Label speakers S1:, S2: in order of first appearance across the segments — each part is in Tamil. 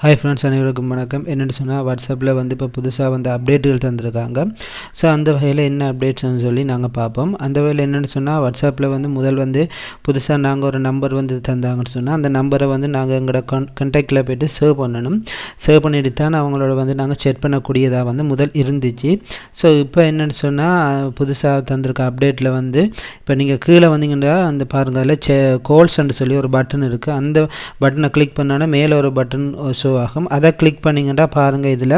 S1: ஹாய் ஃப்ரெண்ட்ஸ் அனைவருக்கும் வணக்கம். என்னென்னு சொன்னால் வாட்ஸ்அப்பில் வந்து இப்போ புதுசாக வந்து அப்டேட்டுகள் தந்திருக்காங்க. ஸோ அந்த வகையில் என்ன அப்டேட்ஸ்னு சொல்லி நாங்கள் பார்ப்போம். அந்த வகையில் என்னென்னு சொன்னால் வாட்ஸ்அப்பில் வந்து முதல் வந்து புதுசாக நாங்கள் ஒரு நம்பர் வந்து தந்தாங்கன்னு சொன்னால் அந்த நம்பரை வந்து நாங்கள் எங்களோட கன் கண்டாக்டில் போய்ட்டு சேவ் பண்ணணும். சேவ் பண்ணிட்டு தான் அவங்களோட வந்து நாங்கள் செக் பண்ணக்கூடியதாக வந்து முதல் இருந்துச்சு. ஸோ இப்போ என்னென்னு சொன்னால் புதுசாக தந்திருக்க அப்டேட்டில் வந்து இப்போ நீங்கள் கீழே வந்தீங்கன்னா அந்த பாருங்கள் அதில் செ கோல்ஸ்ன்னு சொல்லி ஒரு பட்டன் இருக்குது அந்த பட்டனை கிளிக் பண்ணோன்னா மேலே ஒரு பட்டன் ஷோ ஆகும் அதை கிளிக் பண்ணிங்கன்னா பாருங்கள் இதில்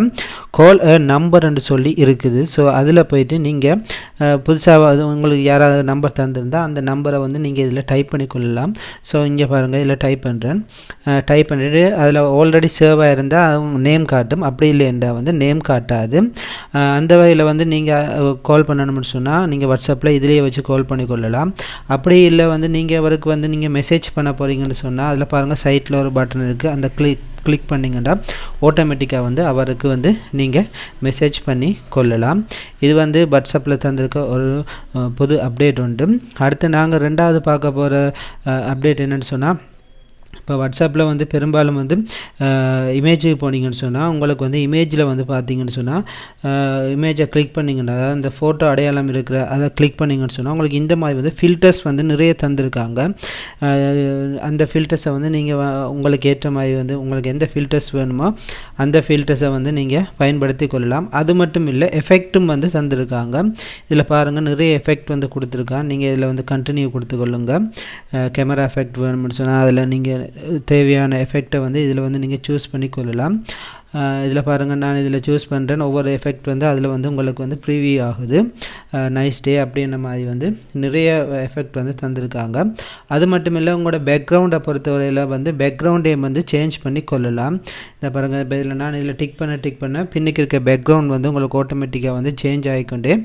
S1: கால் அ நம்பர்ன்னு சொல்லி இருக்குது. ஸோ அதில் போயிட்டு நீங்கள் புதுசாக அது உங்களுக்கு யாராவது நம்பர் தந்திருந்தால் அந்த நம்பரை வந்து நீங்கள் இதில் டைப் பண்ணி கொள்ளலாம். ஸோ இங்கே பாருங்கள் இதில் டைப் பண்ணுறேன் டைப் பண்ணிவிட்டு அதில் ஆல்ரெடி சேவ் ஆகிருந்தால் நேம் காட்டும். அப்படி இல்லைன்றா வந்து நேம் காட்டாது. அந்த வகையில் வந்து நீங்கள் கால் பண்ணணும்னு சொன்னால் நீங்கள் வாட்ஸ்அப்பில் இதிலேயே வச்சு கால் பண்ணி கொள்ளலாம். அப்படி இல்லை வந்து நீங்கள் அவருக்கு வந்து நீங்கள் மெசேஜ் பண்ண போகிறீங்கன்னு சொன்னால் அதில் பாருங்கள் சைட்டில் ஒரு பட்டன் இருக்குது அந்த கிளிக் கிளிக் பண்ணிங்கன்னா ஆட்டோமேட்டிக்காக வந்து அவருக்கு வந்து நீங்கள் மெசேஜ் பண்ணி கொள்ளலாம். இது வந்து வாட்ஸ்அப்பில் தந்திருக்க ஒரு புது அப்டேட் உண்டு. அடுத்து நாங்கள் ரெண்டாவது பார்க்க போகிற அப்டேட் என்னென்னு சொன்னால் இப்போ வாட்ஸ்அப்பில் வந்து பெரும்பாலும் வந்து இமேஜுக்கு போனீங்கன்னு சொன்னால் உங்களுக்கு வந்து இமேஜில் வந்து பார்த்தீங்கன்னு சொன்னால் இமேஜை கிளிக் பண்ணிங்கன்னா அதாவது அந்த ஃபோட்டோ அடையாளம் இருக்கிற அதை கிளிக் பண்ணிங்கன்னு சொன்னால் உங்களுக்கு இந்த மாதிரி வந்து ஃபில்டர்ஸ் வந்து நிறைய தந்திருக்காங்க. அந்த ஃபில்டர்ஸை வந்து நீங்கள் உங்களுக்கு ஏற்ற மாதிரி வந்து உங்களுக்கு எந்த ஃபில்டர்ஸ் வேணுமோ அந்த ஃபில்டர்ஸை வந்து நீங்கள் பயன்படுத்தி கொள்ளலாம். அது மட்டும் இல்லை எஃபெக்ட்டும் வந்து தந்திருக்காங்க. இதில் பாருங்கள் நிறைய எஃபெக்ட் வந்து கொடுத்துருக்காங்க நீங்கள் இதில் வந்து கண்டினியூ கொடுத்துக்கொள்ளுங்க கேமரா எஃபெக்ட் வேணும்னு சொன்னால் அதில் நீங்கள் தேவையான எஃபெக்டை வந்து இதில் வந்து நீங்கள் சூஸ் பண்ணி கொள்ளலாம். இதில் பாருங்கள் நான் இதில் சூஸ் பண்ணுறேன் ஒவ்வொரு எஃபெக்ட் வந்து அதில் வந்து உங்களுக்கு வந்து ப்ரீவியூ ஆகுது. நைஸ் டே அப்படின்ற மாதிரி வந்து நிறைய எஃபெக்ட் வந்து தந்திருக்காங்க. அது மட்டும் இல்லை உங்களோட பேக்ரவுண்டை பொறுத்தவரையில் வந்து பேக்ரவுண்டையும் வந்து சேஞ்ச் பண்ணி கொள்ளலாம். இந்த பாருங்கள் இப்போ இதில் நான் இதில் டிக் பண்ண டிக் பண்ண பின்னுக்கு இருக்க பேக்ரவுண்ட் வந்து உங்களுக்கு ஆட்டோமேட்டிக்காக வந்து சேஞ்ச் ஆகிக்கொண்டே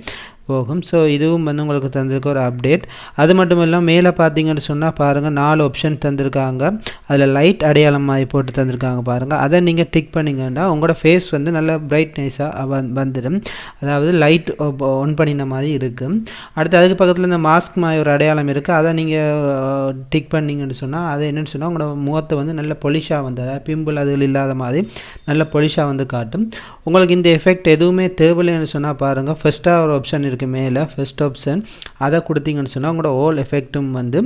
S1: போகும். ஸோ இதுவும் வந்து உங்களுக்கு தந்திருக்க ஒரு அப்டேட் அது மட்டும் இல்லாமல் மேலே பார்த்தீங்கன்னு சொன்னால் பாருங்கள் நாலு ஆப்ஷன் தந்திருக்காங்க. அதில் லைட் அடையாளம் மாதிரி போட்டு தந்திருக்காங்க பாருங்கள் அதை நீங்கள் டிக் பண்ணிங்கன்னா உங்களோட ஃபேஸ் வந்து நல்ல பிரைட்னஸாக வந்துடும். அதாவது லைட் ஆன் பண்ணின மாதிரி இருக்கும். அடுத்து அதுக்கு பக்கத்தில் இந்த மாஸ்க் மாதிரி ஒரு அடையாளம் இருக்குது அதை நீங்கள் டிக் பண்ணிங்கன்னு சொன்னால் அது என்னென்னு சொன்னால் உங்களோட முகத்தை வந்து நல்ல பொலிஷாக வந்து அதாவது பிம்பிள் அதுகள் இல்லாத மாதிரி நல்ல பொலிஷாக வந்து காட்டும். உங்களுக்கு இந்த எஃபெக்ட் எதுவுமே தேவையில்லைன்னு சொன்னால் பாருங்கள் ஃபஸ்ட்டாக ஒரு ஆப்ஷன் இருக்குது மேலே ஃபஸ்ட் ஆப்ஷன் அதை கொடுத்தீங்கன்னு சொன்னால் உங்களோட ஓல் எஃபெக்ட்டும் வந்து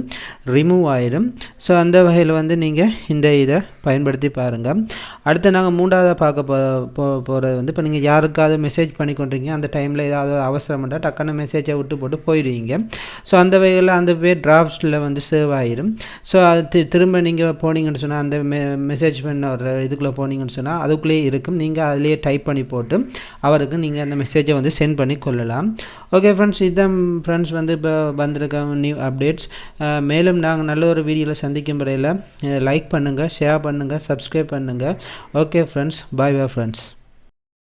S1: ரிமூவ் ஆயிடும் ஸோ அந்த வகையில் வந்து நீங்கள் இந்த இதை பயன்படுத்தி பாருங்கள் அடுத்து நாங்கள் மூன்றாவதாக பார்க்க போ போகிறது வந்து இப்போ நீங்கள் யாருக்காவது மெசேஜ் பண்ணி கொண்டிருக்கீங்க அந்த டைமில் ஏதாவது அவசரம் பண்ணால் டக்குன்னு மெசேஜை விட்டு போட்டு போயிடுவீங்க. ஸோ அந்த வகையில் அந்த பேர் டிராஃப்டில் வந்து சேவ் ஆயிடும் ஸோ அது திரும்ப நீங்கள் போனீங்கன்னு சொன்னால் அந்த மெ மெசேஜ் பண்ண ஒரு இதுக்குள்ளே போனீங்கன்னு சொன்னால் அதுக்குள்ளேயே இருக்கும். நீங்கள் அதிலேயே டைப் பண்ணி போட்டு அவருக்கு நீங்கள் அந்த மெசேஜை வந்து சென்ட் பண்ணி கொள்ளலாம். ஓகே ஃப்ரெண்ட்ஸ் இதுதான் ஃப்ரெண்ட்ஸ் வந்து இப்போ வந்திருக்க நியூ அப்டேட்ஸ் மேலும் நாங்கள் நல்ல ஒரு வீடியோவில் சந்திக்கும் வரையில் லைக் பண்ணுங்கள் ஷேர் பண்ணுங்கள் சப்ஸ்கிரைப் பண்ணுங்கள் okay friends bye bye friends